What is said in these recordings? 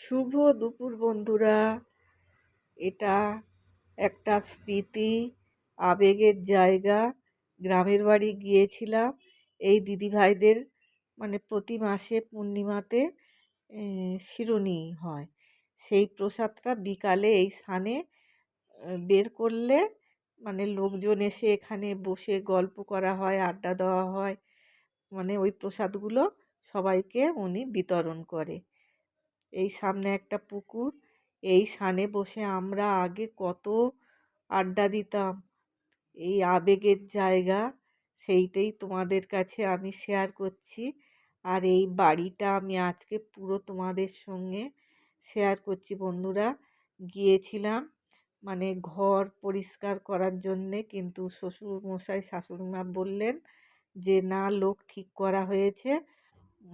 শুভ দুপুর বন্ধুরা। এটা একটা স্মৃতি, আবেগের জায়গা। গ্রামের বাড়ি গিয়েছিলাম এই দিদিভাইদের মানে প্রতি মাসে পূর্ণিমাতে শিরুনি হয়। সেই প্রসাদটা বিকালে এই স্থানে বের করলে মানে লোকজন এসে এখানে বসে গল্প করা হয়, আড্ডা দেওয়া হয়। মানে ওই প্রসাদগুলো সবাইকে উনি বিতরণ করে। এই সামনে একটা পুকুর, এই সানে বসে আমরা আগে কত আড্ডা দিতাম। এই আবেগের জায়গা, সেইটাই তোমাদের কাছে আমি শেয়ার করছি। আর এই বাড়িটা আমি আজকে পুরো তোমাদের সঙ্গে শেয়ার করছি বন্ধুরা। গিয়েছিলাম মানে ঘর পরিষ্কার করার জন্যে কিন্তু শ্বশুর মশাই শাশুড়ি বললেন যে, না, লোক ঠিক করা হয়েছে।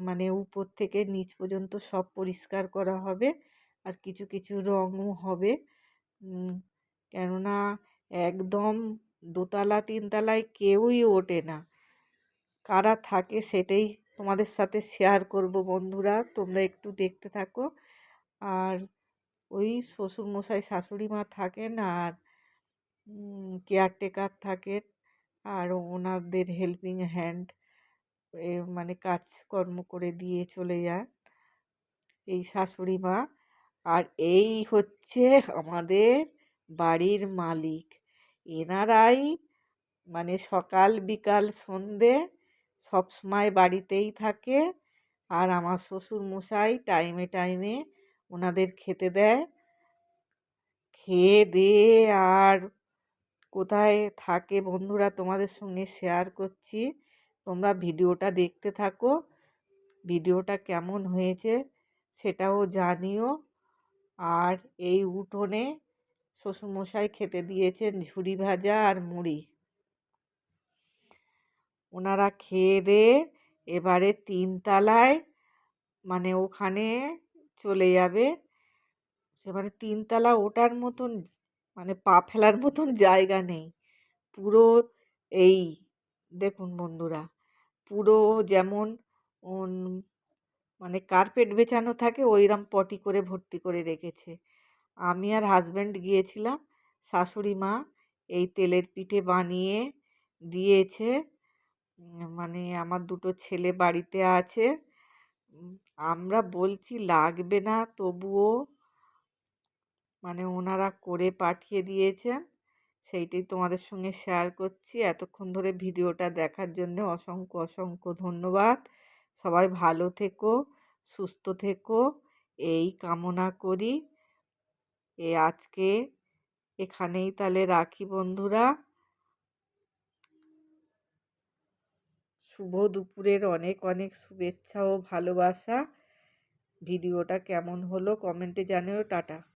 মানে উপর থেকে নিচ পর্যন্ত সব পরিষ্কার করা হবে। আর কিছু কিছু রঙও হবে। কেননা একদম দোতলা, তিনতলায় কেউই ওঠে না। কারা থাকে সেটাই তোমাদের সাথে শেয়ার করব বন্ধুরা, তোমরা একটু দেখতে থাকো। আর ওই শ্বশুরমশাই, শাশুড়ি মা থাকেন আর কেয়ারটেকার থাকেন। আর ওনাদের হেল্পিং হ্যান্ড মানে কাজকর্ম করে দিয়ে চলে যান। এই শাশুড়ি মা। আর এই হচ্ছে আমাদের বাড়ির মালিক। এনারাই মানে সকাল বিকাল সন্ধে সবসময় বাড়িতেই থাকে। আর আমার শ্বশুর মশাই টাইমে টাইমে ওনাদের খেতে দেয়। খেয়ে দিয়ে আর কোথায় থাকে বন্ধুরা তোমাদের সঙ্গে শেয়ার করছি। তোমরা ভিডিওটা দেখতে থাকো। ভিডিওটা কেমন হয়েছে সেটাও জানিও। আর এই উঠোনে শ্বশুরমশাই খেতে দিয়েছেন ঝুড়ি ভাজা আর মুড়ি। ওনারা খেয়ে দিয়ে এবারে তিনতলায় মানে ওখানে চলে যাবে। সেখানে তিনতলা ওটার মতন মানে পা ফেলার মতন জায়গা নেই। পুরো এই দেখুন বন্ধুরা। পুরো যেমন মানে কার্পেট বেছানো থাকে ওইরকম পটি করে ভর্তি করে রেখেছে। আমি আর হাজব্যান্ড গিয়েছিলাম, শাশুড়ি মা এই তেলের পিঠে বানিয়ে দিয়েছে। মানে আমার দুটো ছেলে বাড়িতে আছে। আমরা বলছি, লাগবে না। তবুও মানে ওনারা করে পাঠিয়ে দিয়েছেন। সেইটাই তোমাদের সঙ্গে শেয়ার করছি। এতক্ষণ ধরে ভিডিওটা দেখার জন্য অসংখ্য অসংখ্য ধন্যবাদ। সবাই ভালো থেকো, সুস্থ থেকো, এই কামনা করি। এ আজকে এখানেই তাহলে রাখি বন্ধুরা। শুভ দুপুরের অনেক অনেক শুভেচ্ছা ও ভালোবাসা। ভিডিওটা কেমন হলো কমেন্টে জানিও। টাটা।